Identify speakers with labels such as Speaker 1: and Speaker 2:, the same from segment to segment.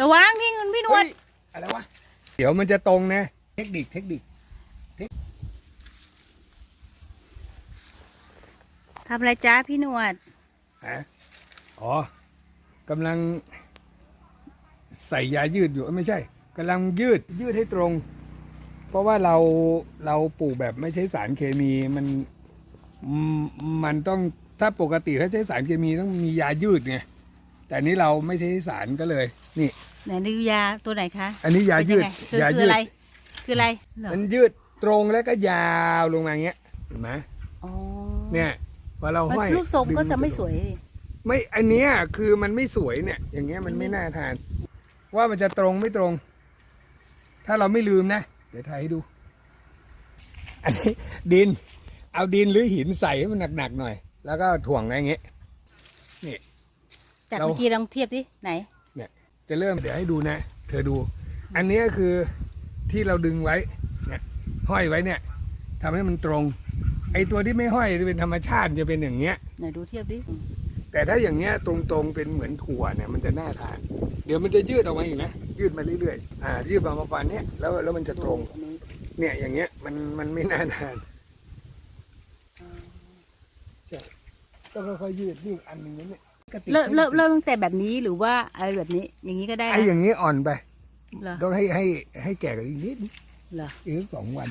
Speaker 1: ระวังพี่เงินพี่หนว
Speaker 2: เฮ้
Speaker 1: ด
Speaker 2: ยอะไรวะ เดี๋ยวมันจะตรงนะ เทคนิคเทคนิค
Speaker 1: ทำอะไรจ้าพี่หนวด
Speaker 2: ฮะอ๋อกำลัง ใส่ยายืดอยู่เอ้ยไม่ใช่กำลังยืดยืดให้ตรง เพราะว่าเราเราปลูกแบบไม่ใช้สารเคมีมันอืมมันต้องถ้าปกติถ้าใช้สารเคมีต้องมียายืดไง แต่อันนี้เราไม่ใช้สารก็เลย นี่
Speaker 1: ไหนดูยาตัวไหนคะ
Speaker 2: อันนี้ยายืด
Speaker 1: เป็นงไงคือยาคือ
Speaker 2: ยืด
Speaker 1: อะไร คืออะไรเหรอ
Speaker 2: มันยืดตรงแล้วก็ยาวลงมาอย่างเงี้ยเห็นไหม
Speaker 1: อ๋อ
Speaker 2: เนี่ยพอเรา
Speaker 1: มัน
Speaker 2: ห้อย
Speaker 1: รูปทรง
Speaker 2: ดึ
Speaker 1: ก็จะไม่สวยสิ
Speaker 2: ไม่อันเนี้ยคือมันไม่สวยเนี่ย อย่างเงี้ยมันไม่น่าทาน ว่ามันจะตรงไม่ตรง ถ้าเราไม่ลืมนะ เดี๋ยวถ่ายให้ดู อันนี้ดิน เอาดินหรือหินใส่ให้มันหนักๆหน่อย แล้วก็ถ่วงอะไรอย่างเงี้ย
Speaker 1: จาก
Speaker 2: เรา
Speaker 1: เมื่อกี้ลองเทียบดิไหน
Speaker 2: จะเริ่มเดี๋ยวให้ดูนะ เธอดู อันเนี้ยคือที่เราดึงไว้เนี่ยห้อยไว้เนี่ยทำให้มันตรง ไอ้ตัวที่ไม่ห้อยจะเป็นธรรมชาติจะเป็นอย่างเงี้ย
Speaker 1: ไหนดูเทียบดิ
Speaker 2: แต่ถ้าอย่างเงี้ยตรงๆเป็นเหมือนถั่วเนี่ยมันจะน่าทาน เดี๋ยวมันจะยืดออกมาอีกนะยืดมาเรื่อยๆอ่ายืดมาประมาณเนี้ยแล้วแล้วมันจะตรง
Speaker 1: อันนี้
Speaker 2: เนี่ยอย่างเงี้ยมันมันไม่น่าทานใช่ต้องค่อยๆยืดนี่อันหนึ่งนะเนี่ยกระติก
Speaker 1: เริ่มเริ่มเริ่มตั้งแต่แบบนี้หรือว่าอะไรแบบนี้อย่างนี้ก็ได้
Speaker 2: ไอ้
Speaker 1: นะ
Speaker 2: อย่างงี้อ่อนไป
Speaker 1: เหรอ
Speaker 2: ต้องให้ให้ให้แก่กันอีกนิด
Speaker 1: เหรอ
Speaker 2: อีกสองวัน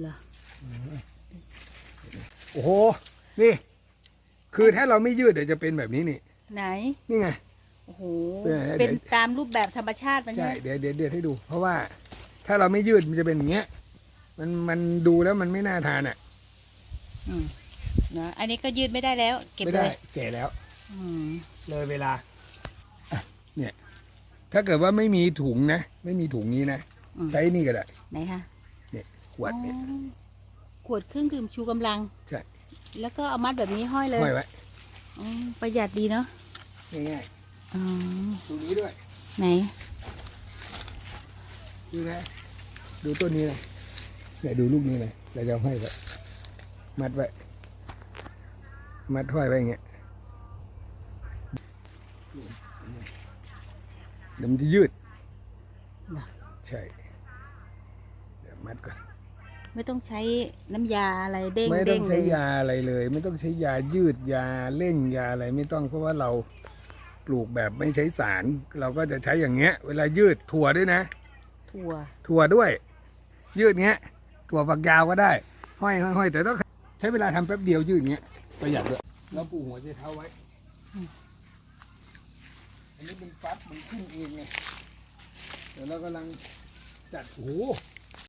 Speaker 1: เหรอ
Speaker 2: โอ้โหนี่ คือถ้าเราไม่ยืดเดี๋ยวจะเป็นแบบนี้นี่
Speaker 1: ไหน
Speaker 2: นี่ไง
Speaker 1: โอ้โห
Speaker 2: เออเดี๋ยว
Speaker 1: เป็นตามรูปแบบธรรมชาติมัน
Speaker 2: ใช่
Speaker 1: ใช่ไหม
Speaker 2: เดี๋ยวเดี๋ยวเดี๋ยวให้ดู เพราะว่าถ้าเราไม่ยืดมันจะเป็นอย่างเงี้ย มันมันดูแล้วมันไม่น่าทานอะ
Speaker 1: อืมนะอันนี้ก็ยืดไม่ได้แล้ว เก็บ
Speaker 2: ไม่
Speaker 1: เล
Speaker 2: ได้
Speaker 1: ย
Speaker 2: แก่แล้ว
Speaker 1: อืม
Speaker 2: เลยเวลาอะเนี่ย ถ้าเกิดว่าไม่มีถุงนะ ไม่มีถุงนี้นะ
Speaker 1: อืม
Speaker 2: ใช้นี่ก็ได้
Speaker 1: ไหนคะ
Speaker 2: ขวดเนี่ย
Speaker 1: อ๋อขวดเครื่องดื่มชูกำลัง
Speaker 2: ใช่
Speaker 1: แล้วก็เอามัดแบบนี้ห้อยเลย
Speaker 2: ห้อยไว้
Speaker 1: อ๋อประหยัดดีเนาะ
Speaker 2: ง่าย
Speaker 1: อ๋อ
Speaker 2: ๆตรงนี้ด้วย
Speaker 1: ไหน
Speaker 2: ดูนะ ดูต้นนี้นะเนี่ยดูลูกนี้นะเราจะห้อยไว้มัดไว้ มัดห้อยไว้อย่างเงี้ย เดี๋ยวมันจะยืด ใช่เดี๋ยวมัดก่อน
Speaker 1: ไม่ต้องใช้น้ำยาอะไรเด้ง
Speaker 2: ไม่ต้
Speaker 1: เด้
Speaker 2: อง
Speaker 1: ง
Speaker 2: ใช้
Speaker 1: เลย
Speaker 2: ยาอะไรเลย ไม่ต้องใช้ยายืดยาเร่งยาอะไรไม่ต้องเพราะว่าเราปลูกแบบไม่ใช้สาร เราก็จะใช้อย่างเงี้ย เวลายืดถั่วด้วยนะ
Speaker 1: ถั่ว
Speaker 2: ถั่วด้วย ยืดเงี้ย ถั่วฝักยาวก็ได้ ห้อยห้อยห้อยแต่ต้องใช้เวลาทำแป๊บเดียวยืดเงี้ยประหยัดด้วยเราปลูกหัวใจเท้าไว้ อันนี้มันปั๊บมันขึ้นเองไงเดี๋ยวเรากำลังจัดโอ้โห